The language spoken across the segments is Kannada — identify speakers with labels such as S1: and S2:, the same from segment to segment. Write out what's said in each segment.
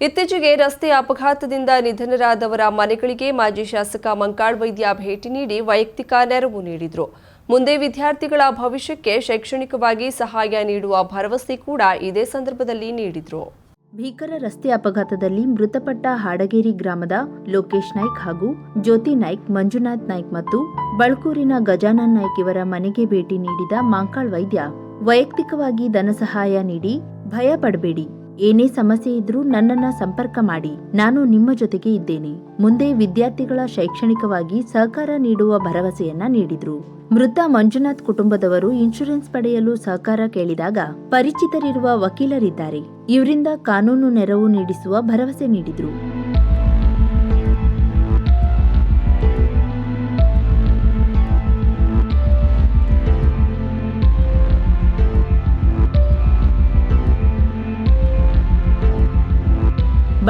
S1: ಇತ್ತೀಚೆಗೆ ರಸ್ತೆ ಅಪಘಾತದಿಂದ ನಿಧನರಾದವರ ಮನೆಗಳಿಗೆ ಮಾಜಿ ಶಾಸಕ ಮಂಕಾಳ್ ವೈದ್ಯ ಭೇಟಿ ನೀಡಿ ವೈಯಕ್ತಿಕ ನೆರವು ನೀಡಿದರು. ಮುಂದೆ ವಿದ್ಯಾರ್ಥಿಗಳ ಭವಿಷ್ಯಕ್ಕೆ ಶೈಕ್ಷಣಿಕವಾಗಿ ಸಹಾಯ ನೀಡುವ ಭರವಸೆ ಕೂಡ ಇದೇ ಸಂದರ್ಭದಲ್ಲಿ ನೀಡಿದರು.
S2: ಭೀಕರ ರಸ್ತೆ ಅಪಘಾತದಲ್ಲಿ ಮೃತಪಟ್ಟ ಹಾಡಗೇರಿ ಗ್ರಾಮದ ಲೋಕೇಶ್ ನಾಯ್ಕ್ ಹಾಗೂ ಜ್ಯೋತಿ ನಾಯ್ಕ್, ಮಂಜುನಾಥ್ ನಾಯ್ಕ್ ಮತ್ತು ಬಳ್ಕೂರಿನ ಗಜಾನನ್ ನಾಯ್ಕ್ ಇವರ ಮನೆಗೆ ಭೇಟಿ ನೀಡಿದ ಮಾಂಕಾಳ್ ವೈದ್ಯ, ವೈಯಕ್ತಿಕವಾಗಿ ಧನ ಸಹಾಯ ನೀಡಿ ಭಯ ಪಡಬೇಡಿ. ಏನೇ ಸಮಸ್ಯೆ ಇದ್ರೂ ನನ್ನನ್ನ ಸಂಪರ್ಕ ಮಾಡಿ. ನಾನು ನಿಮ್ಮ ಜೊತೆಗೆ ಇದ್ದೇನೆ. ಮುಂದೆ ವಿದ್ಯಾರ್ಥಿಗಳ ಶೈಕ್ಷಣಿಕವಾಗಿ ಸಹಕಾರ ನೀಡುವ ಭರವಸೆಯನ್ನ ನೀಡಿದ್ರು. ಮೃತ ಮಂಜುನಾಥ್ ಕುಟುಂಬದವರು ಇನ್ಶೂರೆನ್ಸ್ ಪಡೆಯಲು ಸಹಕಾರ ಕೇಳಿದಾಗ ಪರಿಚಿತರಿರುವ ವಕೀಲರಿದ್ದಾರೆ. ಇವರಿಂದ ಕಾನೂನು ನೆರವು ನೀಡಿಸುವ ಭರವಸೆ ನೀಡಿದ್ರು.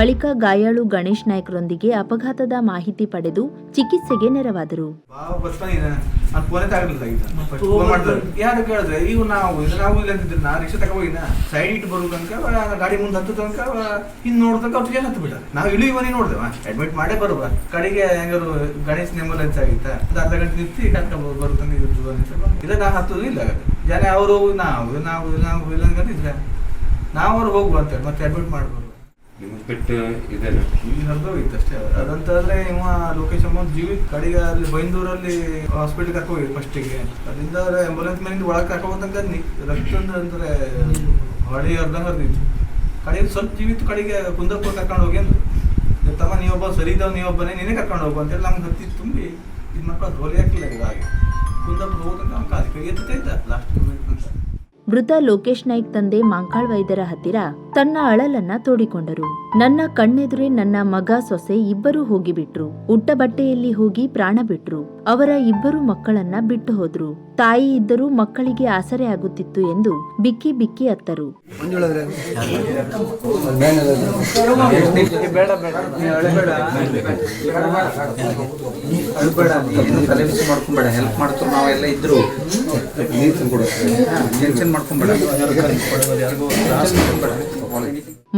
S2: ಬಳಿಕ ಗಾಯಾಳು ಗಣೇಶ್ ನಾಯ್ಕರೊಂದಿಗೆ ಅಪಘಾತದ ಮಾಹಿತಿ ಪಡೆದು ಚಿಕಿತ್ಸೆಗೆ ನೆರವಾದರು.
S3: ಯಾರು ಕೇಳಿದ್ರೆ ಈಗ ನಾವು ಇಲ್ಲ ನಾ ಸೈಡ್ ತನಕ ಗಾಡಿ ಮುಂದೆ ಹತ್ತು ತನಕ ಹತ್ತು ನಾವು ನೋಡ್ದೇವ. ಅಡ್ಮಿಟ್ ಮಾಡೇ ಬರುವ. ಕಡೆಗೆ ಹೆಂಗಾರು ಗಣೇಶ್ ಅರ್ಧ ಗಂಟೆ ಇಲ್ಲ, ನಾ ಇಲ್ಲ ಜನ ಅವರು ನಾವು ನಾವು ನಾವು ಇಲ್ಲ ಅಂತಿದ್ರೆ ನಾವು ಅವ್ರು ಮತ್ತೆ ಅಡ್ಮಿಟ್ ಮಾಡ್ಬೋದು.
S4: ನಿಮ್ಗೆ ಬಿಟ್ಟು ಇದೆಲ್ಲ
S3: ಈಗ ಹರಿದೋಗಿತ್ತು ಅಷ್ಟೇ. ಅದಂತಾದ್ರೆ ಇವ ಲೊಕೇಶನ್ ಬಂದು ಜೀವಿ ಕಡೆಗೆ ಅಲ್ಲಿ ಬೈಂದೂರಲ್ಲಿ ಹಾಸ್ಪಿಟಲ್ ಹೋಗಿ ಫಸ್ಟಿಗೆ ಅಲ್ಲಿಂದ ಆಂಬುಲೆನ್ಸ್ ಮೇಲಿಂದ ಒಳಗೆ ನಿ ರಕ್ತ ಅಂದ್ರೆ ಹೊಡಿ ಹರ್ದಂಗೆ ಹರಿದಿತ್ತು. ಕಡೆಗೆ ಸ್ವಲ್ಪ ಜೀವಿತ್ ಕಡೆಗೆ ಕುಂದಪ್ಪ ಕರ್ಕೊಂಡು ಹೋಗಿ ಅಂದ್ರು. ತಮ್ಮ, ನೀವೊಬ್ಬ ಸರಿ ಇದ್ದಾವ, ನೀವೊಬ್ಬನೇ, ನೀನೇ ಕರ್ಕೊಂಡು ಹೋಗು ಅಂತೇಳಿ ನಮ್ಗೆ ಹತ್ತಿ ತುಂಬಿ ಇದು ಮಾಡ್ಕೊಂಡು ಹೋಲಿ ಹಾಕಿಲ್ಲ ಇದಾಗಿ ಕುಂದಪ್ಪ ಅವ್ನು ಕಾಲಿಗೆ ಎತ್ತೈತ ಲಾಸ್ಟ್ ಅಂತ
S2: ಮೃತ ಲೋಕೇಶ್ ನಾಯ್ಕ್ ತಂದೆ ಮಾಂಕಾಳ್ ವೈದ್ಯರ ಹತ್ತಿರ ತನ್ನ ಅಳಲನ್ನ ತೋಡಿಕೊಂಡರು. ನನ್ನ ಕಣ್ಣೆದುರೇ ನನ್ನ ಮಗ ಸೊಸೆ ಇಬ್ಬರು ಹೋಗಿಬಿಟ್ರು. ಉಟ್ಟ ಬಟ್ಟೆಯಲ್ಲಿ ಹೋಗಿ ಪ್ರಾಣ ಬಿಟ್ರು. ಅವರ ಇಬ್ಬರು ಮಕ್ಕಳನ್ನ ಬಿಟ್ಟು ಹೋದ್ರು. ತಾಯಿ ಇದ್ದರೂ ಮಕ್ಕಳಿಗೆ ಆಸರೆ ಆಗುತ್ತಿತ್ತು ಎಂದು ಬಿಕ್ಕಿ ಬಿಕ್ಕಿ ಅತ್ತರು.
S5: ಹೆಲ್ಪ್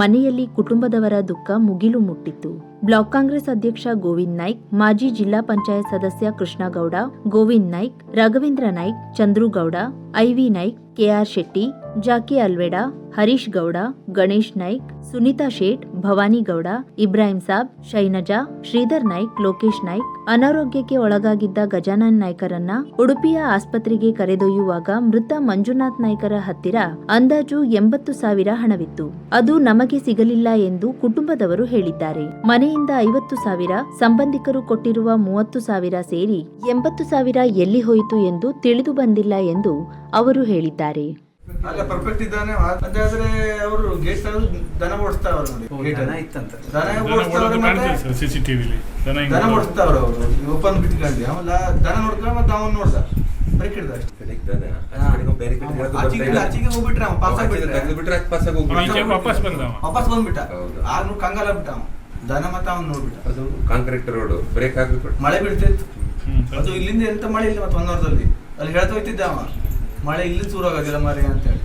S2: ಮನೆಯಲ್ಲಿ ಕುಟುಂಬದವರ ದುಃಖ ಮುಗಿಲು ಮುಟ್ಟಿತ್ತು. ಬ್ಲಾಕ್ ಕಾಂಗ್ರೆಸ್ ಅಧ್ಯಕ್ಷ ಗೋವಿಂದ್ ನಾಯ್ಕ್, ಮಾಜಿ ಜಿಲ್ಲಾ ಪಂಚಾಯತ್ ಸದಸ್ಯ ಕೃಷ್ಣಗೌಡ, ಗೋವಿಂದ್ ನಾಯ್ಕ್, ರಾಘವೇಂದ್ರ ನಾಯ್ಕ್, ಚಂದ್ರುಗೌಡ ಐವಿ ನಾಯ್ಕ್ ಕೆಆರ್ ಶೆಟ್ಟಿ ಜಾಕಿ ಅಲ್ವೇಡ, ಹರೀಶ್ ಗೌಡ, ಗಣೇಶ್ ನಾಯ್ಕ್, ಸುನೀತಾ ಶೇಟ್, ಭವಾನಿ ಗೌಡ, ಇಬ್ರಾಹಿಂ ಸಾಬ್, ಶೈನಜಾ, ಶ್ರೀಧರ್ ನಾಯ್ಕ್, ಲೋಕೇಶ್ ನಾಯ್ಕ್ ಅನಾರೋಗ್ಯಕ್ಕೆ ಒಳಗಾಗಿದ್ದ ಗಜಾನನ್ ನಾಯ್ಕರನ್ನ ಉಡುಪಿಯ ಆಸ್ಪತ್ರೆಗೆ ಕರೆದೊಯ್ಯುವಾಗ ಮೃತ ಮಂಜುನಾಥ್ ನಾಯ್ಕರ ಹತ್ತಿರ ಅಂದಾಜು ಎಂಬತ್ತು ಸಾವಿರ ಹಣವಿತ್ತು. ಅದು ನಮಗೆ ಸಿಗಲಿಲ್ಲ ಎಂದು ಕುಟುಂಬದವರು ಹೇಳಿದ್ದಾರೆ. ಮನೆಯಿಂದ ಐವತ್ತು ಸಾವಿರ, ಸಂಬಂಧಿಕರು ಕೊಟ್ಟಿರುವ ಮೂವತ್ತು ಸಾವಿರ ಸೇರಿ ಎಂಬತ್ತು ಸಾವಿರ ಎಲ್ಲಿ ಹೋಯಿತು ಎಂದು ತಿಳಿದು ಬಂದಿಲ್ಲ ಎಂದು ಅವರು ಹೇಳಿದ್ದಾರೆ.
S3: ಅಲ್ಲ ಪರ್ಫೆಕ್ಟ್ ಇದ್ದಾನೆ. ಅದಾದ್ರೆ ಅವರು ಗೇಟ್ ದನ ಓಡಿಸ್ತಾವ್ರು ನೋಡಿ.
S5: ದನ ಇತ್ತಂತ.
S3: ದನ ಓಡಿಸ್ತಾವ್ರೆ ಮತ್ತೆ
S6: ಸಿಸಿಟಿವಿಲಿ ದನ
S3: ದನ ಓಡಿಸ್ತಾವ್ರ ಅವರು. ಓಪನ್ ಬಿಟ್ಕೊಂಡು ಅವಲ್ಲ ದನ ನೋಡ್ತಾರೆ ಮತ್ತೆ ಅವನ್ ನೋಡ್ದ. ಬ್ರೇಕ್ ಹಿಡ್ದ ಅಷ್ಟೇ. ಆಚೆಗೆ ಹೋಗ್ಬಿಟ್ರೆ ಅವ ಪಾಸ್ ಆಗ್ಬಿಟ್ರೆ.
S4: ಪಾಸ್ ಆಗಿ
S6: ವಾಪಸ್
S3: ವಾಪಸ್ ಬಂದ್ಬಿಟ್ಟ.
S4: ಹೌದು.
S3: ಆಗ ಕಂಗಾಲ ಬಿಟ್ಟ ಅವ ದನ ಮತ್ತೆ ಅವ್ನ್ ನೋಡ್ಬಿಟ್ಟ.
S4: ಅದು ಕಾಂಕ್ರೀಟ್ ರೋಡ್ ಬ್ರೇಕ್ ಆಗ್ಬಿಟ್ಟು
S3: ಮಳೆ ಬೀಳ್ತಿತ್ತು. ಅದು ಇಲ್ಲಿಂದ ಎಂತ ಮಳೆ ಇಲ್ಲ ಮತ್ತೆ ಒಂದ್ ವಾರದಲ್ಲಿ. ಅಲ್ಲಿ ಹೇಳ್ತಾ ಹೋಗ್ತಿದ್ದ ಅವ. ಮಳೆ ಇಲ್ಲಿ ಚೂರಾಗೋದಿಲ್ಲ ಮಾರಿ ಅಂತೇಳಿ.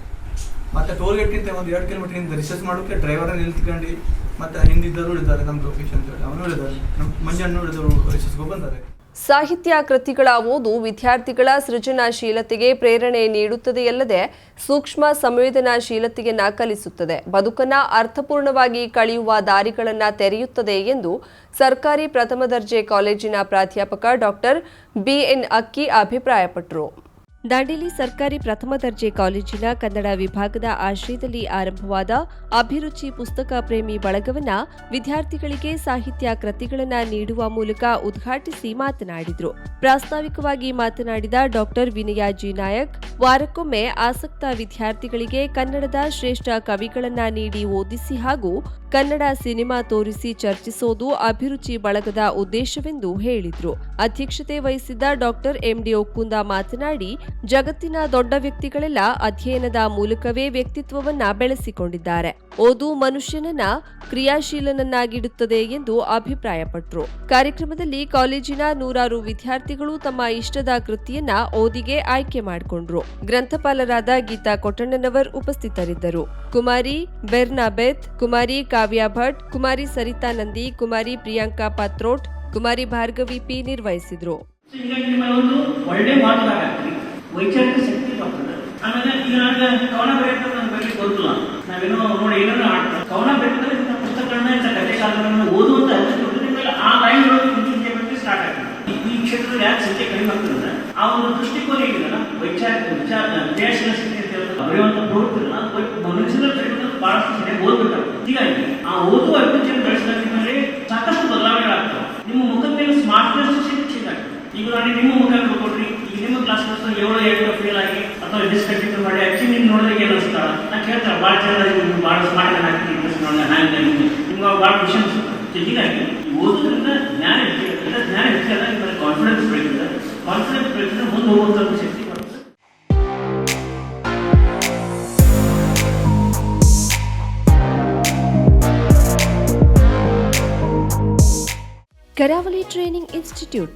S3: ಮತ್ತೆ ಟೋಲ್ ಗೇಟ್ಗಿಂತ ಒಂದು ಎರಡು ಕಿಲೋಮೀಟರ್ ಹಿಂದೆ ರಿಸರ್ಚ್ ಮಾಡೋಕೆ ಡ್ರೈವರ್ ನಿಲ್ತ್ಕೊಂಡು ಮತ್ತೆ ಹಿಂದಿದ್ದವರು ಇಳಿದಾರೆ ನಮ್ಮ ಲೊಕೇಶನ್ ಅಂತೇಳಿ ಅವನು ಇಳಿದಾರೆ ನಮ್ಮ ಮಂಜಣ್ಣ ಉಳಿದವರು ರಿಸರ್ಚ್ಗೆ ಬಂದಾರೆ.
S1: ಸಾಹಿತ್ಯ ಕೃತಿಗಳ ಓದು ವಿದ್ಯಾರ್ಥಿಗಳ ಸೃಜನಶೀಲತೆಗೆ ಪ್ರೇರಣೆ ನೀಡುತ್ತದೆಯಲ್ಲದೆ ಸೂಕ್ಷ್ಮ ಸಂವೇದನಾಶೀಲತೆಗೆ ಕಲಿಸುತ್ತದೆ ಬದುಕನ್ನ ಅರ್ಥಪೂರ್ಣವಾಗಿ ಕಳೆಯುವ ದಾರಿಗಳನ್ನು ತೆರೆಯುತ್ತದೆ ಎಂದು ಸರ್ಕಾರಿ ಪ್ರಥಮ ದರ್ಜೆ ಕಾಲೇಜಿನ ಪ್ರಾಧ್ಯಾಪಕ ಡಾಕ್ಟರ್ ಬಿಎನ್ ಅಕ್ಕಿ ಅಭಿಪ್ರಾಯಪಟ್ಟರು ದಾಂಡೇಲಿ ಸರ್ಕಾರಿ ಪ್ರಥಮ ದರ್ಜೆ ಕಾಲೇಜಿನ ಕನ್ನಡ ವಿಭಾಗದ ಆಶ್ರಯದಲ್ಲಿ ಆರಂಭವಾದ ಅಭಿರುಚಿ ಪುಸ್ತಕ ಪ್ರೇಮಿ ಬಳಗವನ್ನ ವಿದ್ಯಾರ್ಥಿಗಳಿಗೆ ಸಾಹಿತ್ಯ ಕೃತಿಗಳನ್ನು ನೀಡುವ ಮೂಲಕ ಉದ್ಘಾಟಿಸಿ ಮಾತನಾಡಿದರು. ಪ್ರಾಸ್ತಾವಿಕವಾಗಿ ಮಾತನಾಡಿದ ಡಾಕ್ಟರ್ ವಿನಯ ಜಿ ನಾಯಕ್, ವಾರಕ್ಕೊಮ್ಮೆ ಆಸಕ್ತ ವಿದ್ಯಾರ್ಥಿಗಳಿಗೆ ಕನ್ನಡದ ಶ್ರೇಷ್ಠ ಕವಿಗಳನ್ನ ನೀಡಿ ಓದಿಸಿ ಹಾಗೂ ಕನ್ನಡ ಸಿನಿಮಾ ತೋರಿಸಿ ಚರ್ಚಿಸೋದು ಅಭಿರುಚಿ ಬಳಗದ ಉದ್ದೇಶವೆಂದು ಹೇಳಿದರು. ಅಧ್ಯಕ್ಷತೆ ವಹಿಸಿದ್ದ ಡಾಕ್ಟರ್ ಎಂಡಿ ಒಕ್ಕುಂದ ಮಾತನಾಡಿ ಜಗತ್ತಿನ ದೊಡ್ಡ ವ್ಯಕ್ತಿಗಳೆಲ್ಲ ಅಧ್ಯಯನದ ಮೂಲಕವೇ ವ್ಯಕ್ತಿತ್ವವನ್ನ ಬೆಳೆಸಿಕೊಂಡಿದ್ದಾರೆ. ಓದು ಮನುಷ್ಯನನ್ನ ಕ್ರಿಯಾಶೀಲನನ್ನಾಗಿಡುತ್ತದೆ ಎಂದು ಅಭಿಪ್ರಾಯಪಟ್ಟರು ಕಾರ್ಯಕ್ರಮದಲ್ಲಿ ಕಾಲೇಜಿನ ನೂರಾರು ವಿದ್ಯಾರ್ಥಿಗಳು ತಮ್ಮ ಇಷ್ಟದ ಕೃತಿಯನ್ನ ಓದಿಗೆ ಆಯ್ಕೆ ಮಾಡಿಕೊಂಡ್ರು. ಗ್ರಂಥಪಾಲರಾದ ಗೀತಾ ಕೊಟ್ಟಣ್ಣನವರ್ ಉಪಸ್ಥಿತರಿದ್ದರು. ಕುಮಾರಿ ಬೆರ್ನಾಬೆತ್ ಕುಮಾರಿ ಕಾವ್ಯಾ ಭಟ್, ಕುಮಾರಿ ಸರಿತಾ ನಂದಿ, ಕುಮಾರಿ ಪ್ರಿಯಾಂಕಾ ಪಾತ್ರೋಟ್, ಕುಮಾರಿ ಭಾರ್ಗವಿ ಪಿ ನಿರ್ವಹಿಸಿದ್ರು.
S7: ವೈಚಾರಿಕ ಶಕ್ತಿ ಬರ್ತದೆ ಆಮೇಲೆ ಈಗ ಕವನ ಬರೆಯೋದು ನನ್ನ ಬಗ್ಗೆ ಗೊತ್ತಿಲ್ಲ. ನಾವೇನೋ ನೋಡಿ ಏನಾದ್ರು ಆಡ್ತಾರೆ ಕವನ ಬೇಕಾದ್ರೆ ಇಂಥ ಪುಸ್ತಕಗಳನ್ನ, ಇಂಥ ಕಥೆ ಕಾಲಗಳನ್ನ ಓದುವಂತ ಅಗತ್ಯ ಆ ಲೈನ್ ಮುಂಚಿನ ಬಗ್ಗೆ ಸ್ಟಾರ್ಟ್ ಆಗ್ತದೆ. ಈ- ಕ್ಷೇತ್ರದಲ್ಲಿ ಯಾಕೆ ಸಂಖ್ಯೆ ಕಡಿಮೆ ಆಗ್ತದೆ ಆ ಒಂದು ದೃಷ್ಟಿಕೋನ ಏನಿದೆಯಲ್ಲ, ವೈಚಾರಿಕ ವಿಚಾರ ದೇಶದ ಶಕ್ತಿ ಅಂತ ಹೇಳೋದು ಬರೆಯುವಂತ ಪ್ರವೃತ್ತಿಗಳನ್ನ ಮನುಷ್ಯನ ಕಡಿಮೆ ಬಹಳಷ್ಟು ಸರಿಯಾಗಿ ಓದ್ಬೇಕಾಗ್ತದೆ ಹೀಗಾಗಿ ಆ ಓದುವ ಅಭಿರುಚಿಯನ್ನು ಬೆಳೆಸಿದ ನಿಮ್ಮಲ್ಲಿ ಸಾಕಷ್ಟು ಬದಲಾವಣೆಗಳಾಗ್ತವೆ. ನಿಮ್ಮ ಮುಖದ ಮೇಲೆ ಸ್ಮಾರ್ಟ್ನೆಸ್ ಆಗ್ತದೆ. ಈಗ ನಾನು ನಿಮ್ಮ ಮುಖ ಕೊಟ್ರಿ ಈಗ ನಿಮ್ಮ ಕ್ಲಾಸ್ ಏಳು ಎಂಟು ಫೇಲ್ ಆಗಿ ಅಥವಾ ಡಿಸ್ಕಂಟಿನ್ಯೂ ಮಾಡಿ ಆಕ್ಚುಲಿ ನಿಮ್ ನೋಡಿದಾಗ ಏನು ಅನಿಸ್ತಾಳ ನಾನು ಕೇಳ್ತಾಳೆ ಭಾಳ ಚೆನ್ನಾಗಿ ನೀವು ಭಾಳ ಸ್ಮಾರ್ಟ್ ಆಗಿ ಹಾಕ್ತೀನಿ ಇಂಟ್ರೆಸ್ಟ್ ನೋಡಿದ ಹ್ಯಾಂಗ ನಿಮ್ಗೆ ನಿಮ್ಗೆ ಭಾಳ ಖುಷಿ ಅನಿಸುತ್ತೆ ಸೊ ಹೀಗಾಗಿ ಈ ಓದೋದ್ರಿಂದ ಜ್ಞಾನ ಹೆಚ್ಚಾಗ್ತದೆ ಜ್ಞಾನ ಹೆಚ್ಚಾದಾಗ ನಿಮ್ಮಲ್ಲಿ ಕಾನ್ಫಿಡೆನ್ಸ್ ಬೆಳೀತದೆ. ಕಾನ್ಫಿಡೆನ್ಸ್ ಬೆಳೀತದೆ, ಮುಂದೆ ಹೋಗುವಂಥ ಒಂದು ಶಕ್ತಿ ಬರ್ತದೆ
S1: Karavali training institute